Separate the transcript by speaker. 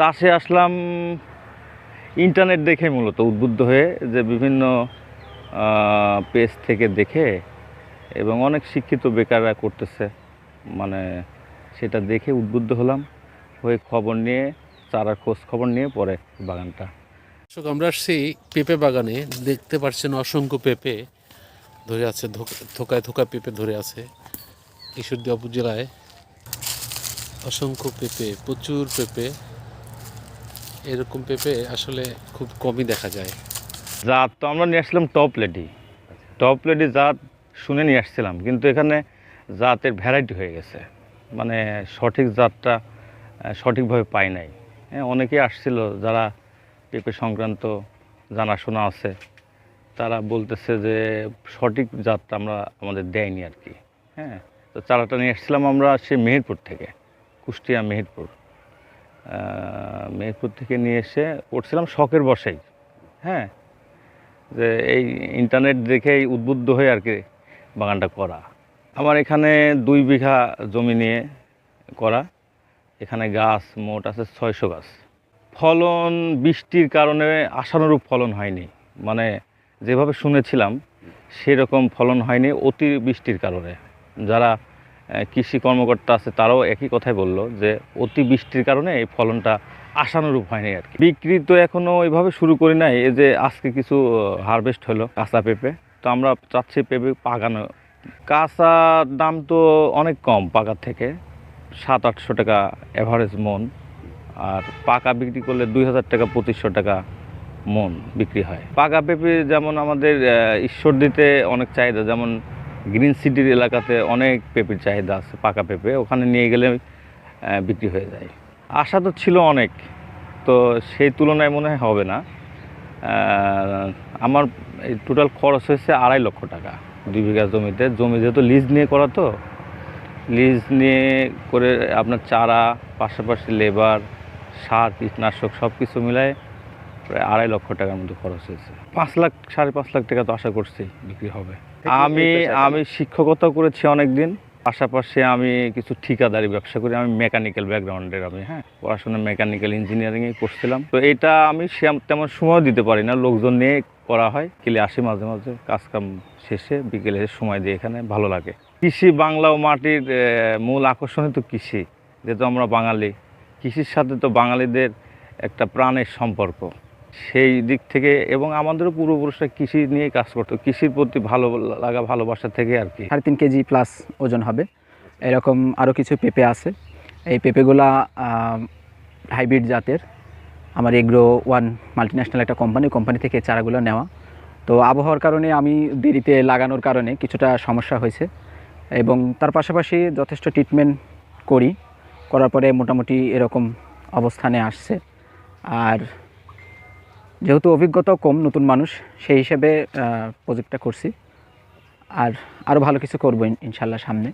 Speaker 1: চাষে আসলাম, ইন্টারনেট দেখে মূলত উদ্বুদ্ধ হয়ে যে বিভিন্ন পেজ থেকে দেখে এবং অনেক শিক্ষিত বেকাররা করতেছে। মানে সেটা দেখে উদ্বুদ্ধ হলাম, হয়ে খবর নিয়ে, চারার খোঁজ খবর নিয়ে পরে বাগানটা।
Speaker 2: দর্শক, আমরা আসছি পেঁপে বাগানে। দেখতে পাচ্ছেন অসংখ্য পেঁপে ধরে আছে থোকায় থোকা পেঁপে ধরে আছে। ঈশ্বরদী উপজেলায় অসংখ্য পেঁপে, প্রচুর পেঁপে। এরকম পেঁপে আসলে খুব কমই দেখা যায়।
Speaker 1: জাত তো আমরা নিয়ে আসলাম টপ লেডি টপ লেডি জাত শুনে নিয়ে আসছিলাম, কিন্তু এখানে জাতের ভ্যারাইটি হয়ে গেছে। মানে সঠিক জাতটা সঠিকভাবে পাই নাই। হ্যাঁ অনেকেই আসছিল যারা পেঁপে সংক্রান্ত জানাশোনা আছে, তারা বলতেছে যে সঠিক জাতটা আমরা আমাদের দেয়নি আর কি। হ্যাঁ তো চারাটা নিয়ে আসছিলাম আমরা সে মেহেরপুর থেকে, কুষ্টিয়া মেহেরপুর। মেহেরপুর থেকে নিয়ে এসে করছিলাম শখের বসেই হ্যাঁ? যে এই ইন্টারনেট দেখেই উদ্বুদ্ধ হয়ে আর কি বাগানটা করা। আমার এখানে দুই বিঘা জমি নিয়ে করা। এখানে গাছ মোট আছে ছয়শো গাছ। ফলন বৃষ্টির কারণে আশানুরূপ ফলন হয়নি। মানে যেভাবে শুনেছিলাম, সেরকম ফলন হয়নি অতি বৃষ্টির কারণে। যারা কৃষি কর্মকর্তা আছে তারাও একই কথাই বলল যে অতি বৃষ্টির কারণে এই ফলনটা আশানুরূপ হয়নি আর কি। বিক্রি তো এখনও ওইভাবে শুরু করি নাই এই যে আজকে কিছু হারভেস্ট হলো কাঁচা পেঁপে। তো আমরা চাচ্ছি পেঁপে পাকানো। কাঁচার দাম তো অনেক কম পাকার থেকে সাত আটশো টাকা অ্যাভারেজ মন। আর পাকা বিক্রি করলে দুই হাজার টাকা পঁচিশশো টাকা মন বিক্রি হয়। পাকা পেঁপে যেমন আমাদের আহ, ঈশ্বরদীতে অনেক চাহিদা যেমন গ্রিন সিটির এলাকাতে অনেক পেঁপের চাহিদা আছে, পাকা পেঁপে, ওখানে নিয়ে গেলে বিক্রি হয়ে যায়। আশা তো ছিল অনেক, তো সেই তুলনায় মনে হয় হবে না। আমার এই টোটাল খরচ হয়েছে আড়াই লক্ষ টাকা দুই বিঘা জমিতে। জমি যেহেতু লিজ নিয়ে করা তো লিজ নিয়ে করে আপনার চারা, পাশাপাশি লেবার সার, কীটনাশক সব কিছু মিলায় প্রায় আড়াই লক্ষ টাকার মতো খরচ হয়েছে। পাঁচ লাখ সাড়ে পাঁচ লাখ টাকা তো আশা করছি বিক্রি হবে। আমি আমি শিক্ষকতা করেছি অনেক দিন পাশাপাশি আমি কিছু ঠিকাদারি ব্যবসা করি। আমি মেকানিক্যাল ব্যাকগ্রাউন্ডের আমি হ্যাঁ পড়াশোনা মেকানিক্যাল ইঞ্জিনিয়ারিংয়ে করছিলাম তো এটা আমি সে- তেমন সময় দিতে পারি না। লোকজন নিয়ে করা হয়। কেলে আসি মাঝে মাঝে। কাজকাম শেষে বিকেলে সময় দিয়ে এখানে। ভালো লাগে। কৃষি বাংলা ও মাটির মূল আকর্ষণই তো কৃষি। যেহেতু আমরা বাঙালি কৃষির সাথে তো বাঙালিদের একটা প্রাণের সম্পর্ক। সেই দিক থেকে এবং আমাদেরও পূর্বপুরুষরা কৃষি নিয়ে কাজ করতো। কৃষির প্রতি ভালো লাগা, ভালোবাসা থেকে আর কি।
Speaker 3: সাড়ে তিন কেজি প্লাস ওজন হবে। এরকম আরও কিছু পেঁপে আছে। এই পেঁপেগুলা হাইব্রিড জাতের। আমার এগ্রো ওয়ান মাল্টিন্যাশনাল একটা কোম্পানি কোম্পানি থেকে চারাগুলো নেওয়া। তো আবহাওয়ার কারণে আমি দেরিতে লাগানোর কারণে কিছুটা সমস্যা হয়েছে এবং তার পাশাপাশি যথেষ্ট ট্রিটমেন্ট করি। করার পরে মোটামুটি এরকম অবস্থানে আসছে। আর যেহেতু অভিজ্ঞতাও কম নতুন মানুষ, সেই হিসেবে প্রজেক্টটা করছি। আর আরও ভালো কিছু করব ইনশাল্লাহ সামনে।